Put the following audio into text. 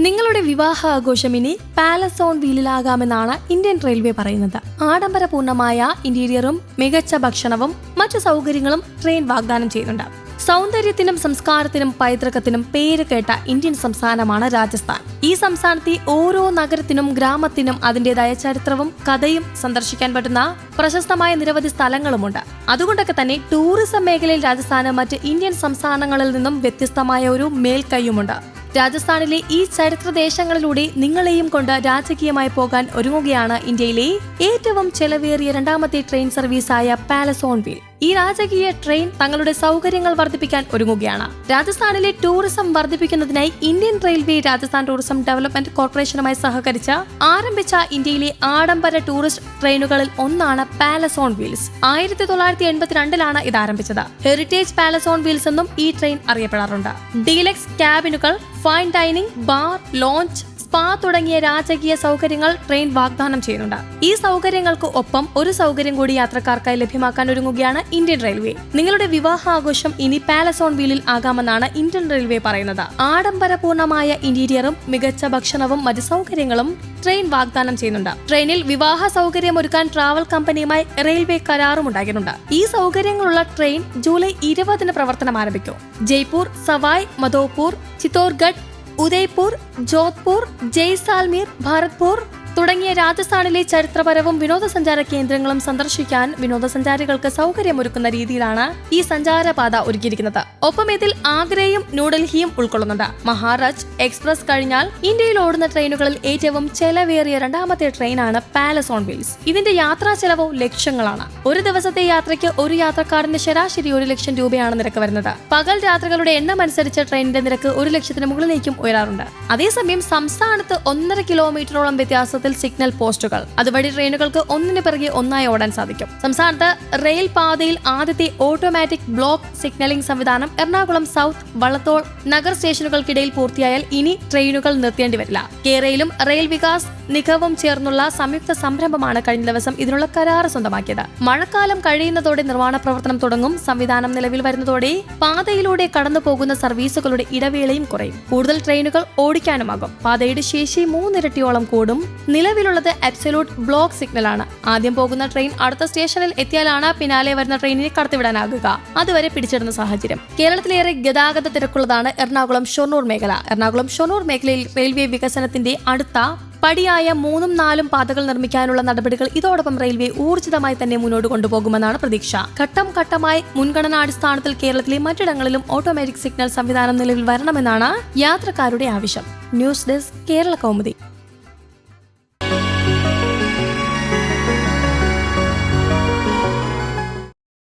നിങ്ങളുടെ വിവാഹ ആഘോഷം ഇനി പാലസ് ഓൺ വീലിലാകാമെന്നാണ് ഇന്ത്യൻ റെയിൽവേ പറയുന്നത്. ആഡംബരപൂർണമായ ഇന്റീരിയറും മികച്ച ഭക്ഷണവും മറ്റു സൗകര്യങ്ങളും ട്രെയിൻ വാഗ്ദാനം ചെയ്യുന്നുണ്ട്. സൗന്ദര്യത്തിനും സംസ്കാരത്തിനും പൈതൃകത്തിനും പേര് കേട്ട ഇന്ത്യൻ സംസ്ഥാനമാണ് രാജസ്ഥാൻ. ഈ സംസ്ഥാനത്തെ ഓരോ നഗരത്തിനും ഗ്രാമത്തിനും അതിന്റേതായ ചരിത്രവും കഥയും സന്ദർശിക്കാൻ പറ്റുന്ന പ്രശസ്തമായ നിരവധി സ്ഥലങ്ങളുമുണ്ട്. അതുകൊണ്ടൊക്കെ തന്നെ ടൂറിസം മേഖലയിൽ രാജസ്ഥാന് മറ്റ് ഇന്ത്യൻ സംസ്ഥാനങ്ങളിൽ നിന്നും വ്യത്യസ്തമായ ഒരു മേൽക്കൈയുമുണ്ട്. രാജസ്ഥാനിലെ ഈ ചരിത്ര ദേശങ്ങളിലൂടെ നിങ്ങളെയും കൊണ്ട് രാജകീയമായി പോകാൻ ഒരുങ്ങുകയാണ് ഇന്ത്യയിലെ ഏറ്റവും ചെലവേറിയ രണ്ടാമത്തെ ട്രെയിൻ സർവീസായ പാലസ് ഓൺ വീൽ ഈ രാജകീയ ട്രെയിൻ തങ്ങളുടെ സൗകര്യങ്ങൾ വർദ്ധിപ്പിക്കാൻ ഒരുങ്ങുകയാണ്. രാജസ്ഥാനിലെ ടൂറിസം വർദ്ധിപ്പിക്കുന്നതിനായി Indian railway Rajasthan tourism development കോർപ്പറേഷനുമായി സഹകരിച്ച് ആരംഭിച്ച ഇന്ത്യയിലെ ആഡംബര ടൂറിസ്റ്റ് ട്രെയിനുകളിൽ ഒന്നാണ് പാലസ് ഓൺ വീൽസ്. ആയിരത്തി തൊള്ളായിരത്തി എൺപത്തിരണ്ടിലാണ് ഇത് ആരംഭിച്ചത്. ഹെറിറ്റേജ് പാലസ് ഓൺ വീൽസ് എന്നും ഈ ട്രെയിൻ അറിയപ്പെടാറുണ്ട്. Deluxe ക്യാബിനുകൾ fine dining bar lounge spa തുടങ്ങിയ രാജകീയ സൗകര്യങ്ങൾ ട്രെയിൻ വാഗ്ദാനം ചെയ്യുന്നുണ്ട്. ഈ സൗകര്യങ്ങൾക്ക് ഒപ്പം ഒരു സൗകര്യം കൂടി യാത്രക്കാർക്കായി ലഭ്യമാക്കാൻ ഒരുങ്ങുകയാണ് ഇന്ത്യൻ റെയിൽവേ. നിങ്ങളുടെ വിവാഹാഘോഷം ഇനി പാലസ് ഓൺ വീലിൽ ആകാമെന്നാണ് ഇന്ത്യൻ റെയിൽവേ പറയുന്നത്. ആഡംബരപൂർണമായ ഇന്റീരിയറും മികച്ച ഭക്ഷണവും മറ്റ് സൗകര്യങ്ങളും ട്രെയിൻ വാഗ്ദാനം ചെയ്യുന്നുണ്ട്. ട്രെയിനിൽ വിവാഹ സൗകര്യം ഒരുക്കാൻ ട്രാവൽ കമ്പനിയുമായി റെയിൽവേ കരാറും ഉണ്ടാക്കിയിട്ടുണ്ട്. ഈ സൗകര്യങ്ങളുള്ള ട്രെയിൻ ജൂലൈ ഇരുപതിന് പ്രവർത്തനം ആരംഭിക്കും ജയ്പൂർ സവായ് മധോപൂർ ചിത്തോർഗഡ് ഉദയ്പൂർ ജോധ്പൂർ ജയ്സാൽമീർ ഭരത്പൂർ തുടങ്ങിയ രാജസ്ഥാനിലെ ചരിത്രപരവും വിനോദസഞ്ചാര കേന്ദ്രങ്ങളും സന്ദർശിക്കാൻ വിനോദസഞ്ചാരികൾക്ക് സൗകര്യമൊരുക്കുന്ന രീതിയിലാണ് ഈ സഞ്ചാരപാത ഒരുക്കിയിരിക്കുന്നത്. ഒപ്പം ഇതിൽ ആഗ്രയും ന്യൂഡൽഹിയും ഉൾക്കൊള്ളുന്നുണ്ട്. മഹാരാജ് എക്സ്പ്രസ് കഴിഞ്ഞാൽ ഇന്ത്യയിൽ ഓടുന്ന ട്രെയിനുകളിൽ ഏറ്റവും ചെലവേറിയ രണ്ടാമത്തെ ട്രെയിനാണ് പാലസ് ഓൺ വീൽസ്. ഇതിന്റെ യാത്രാ ചെലവോ ലക്ഷങ്ങളാണ്. ഒരു ദിവസത്തെ യാത്രയ്ക്ക് ഒരു യാത്രക്കാരന് ശരാശരി ഒരു ലക്ഷം രൂപയാണ് നിരക്ക് വരുന്നത്. പകൽ രാത്രികളുടെ എണ്ണം അനുസരിച്ച് ട്രെയിനിന്റെ നിരക്ക് ഒരു ലക്ഷത്തിന് മുകളിലേക്കും ഉയരാറുണ്ട്. അതേസമയം സംസ്ഥാനത്ത് ഒന്നര കിലോമീറ്ററോളം വ്യത്യാസത്തിൽ സിഗ്നൽ പോസ്റ്റുകൾ. അതുവഴി ട്രെയിനുകൾക്ക് ഒന്നിനു പിറകെ ഒന്നായി ഓടാൻ സാധിക്കും. സംസ്ഥാനത്ത് റെയിൽ പാതയിൽ ആദ്യത്തെ ഓട്ടോമാറ്റിക് ബ്ലോക്ക് സിഗ്നലിംഗ് സംവിധാനം എറണാകുളം സൗത്ത് വള്ളത്തോൾ നഗർ സ്റ്റേഷനുകൾക്കിടയിൽ പൂർത്തിയായാൽ ഇനി ട്രെയിനുകൾ നിർത്തേണ്ടി വരില്ല. കേരളയിലും റെയിൽ വികാസ് നിഗവും ചേർന്നുള്ള സംയുക്ത സംരംഭമാണ് കഴിഞ്ഞ ദിവസം ഇതിനുള്ള കരാർ സ്വന്തമാക്കിയത്. മഴക്കാലം കഴിയുന്നതോടെ നിർമ്മാണ പ്രവർത്തനം തുടങ്ങും. സംവിധാനം നിലവിൽ വരുന്നതോടെ പാതയിലൂടെ കടന്നു പോകുന്ന സർവീസുകളുടെ ഇടവേളയും കുറയും. കൂടുതൽ ട്രെയിനുകൾ ഓടിക്കാനുമാകും. പാതയുടെ ശേഷി മൂന്നിരട്ടിയോളം കൂടും. നിലവിലുള്ളത് അബ്സലൂട്ട് ബ്ലോക്ക് സിഗ്നലാണ് ആദ്യം പോകുന്ന ട്രെയിൻ അടുത്ത സ്റ്റേഷനിൽ എത്തിയാലാണ് പിന്നാലെ വരുന്ന ട്രെയിനിനെ കടത്തിവിടാനാകുക. അതുവരെ പിടിച്ചിടുന്ന സാഹചര്യം. കേരളത്തിലേറെ ഗതാഗത തിരക്കുള്ളതാണ് എറണാകുളം ഷൊർണൂർ മേഖല. എറണാകുളം ഷൊർണൂർ മേഖലയിൽ റെയിൽവേ വികസനത്തിന്റെ അടുത്ത പടിയായ മൂന്നും നാലും പാതകൾ നിർമ്മിക്കാനുള്ള നടപടികൾ ഇതോടൊപ്പം റെയിൽവേ ഊർജിതമായി തന്നെ മുന്നോട്ട് കൊണ്ടുപോകുമെന്നാണ് പ്രതീക്ഷ. ഘട്ടം ഘട്ടമായി മുൻഗണനാടിസ്ഥാനത്തിൽ കേരളത്തിലെ മറ്റിടങ്ങളിലും ഓട്ടോമാറ്റിക് സിഗ്നൽ സംവിധാനം നിലവിൽ വരണമെന്നാണ് യാത്രക്കാരുടെ ആവശ്യം. News desk Kerala Kaumudi.